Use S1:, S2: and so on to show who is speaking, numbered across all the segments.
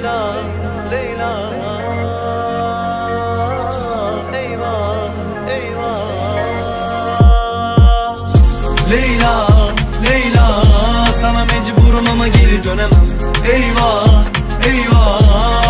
S1: Leyla, Leyla. Eyvah, eyvah. Leyla, Leyla. Sana mecburum ama geri dönemem. Eyvah, eyvah.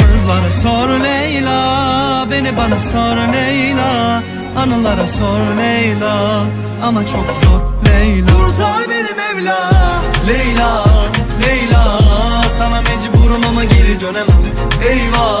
S1: yalnızlara sor Leyla Beni bana sor Leyla. Anılara sor Leyla Ama çok zor Leyla. Kurtar beni Mevla Leyla Leyla. Sana mecburum ama geri dönemem. Eyvah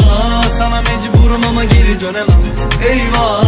S1: mecburum ama geri dönemem. Eyvah,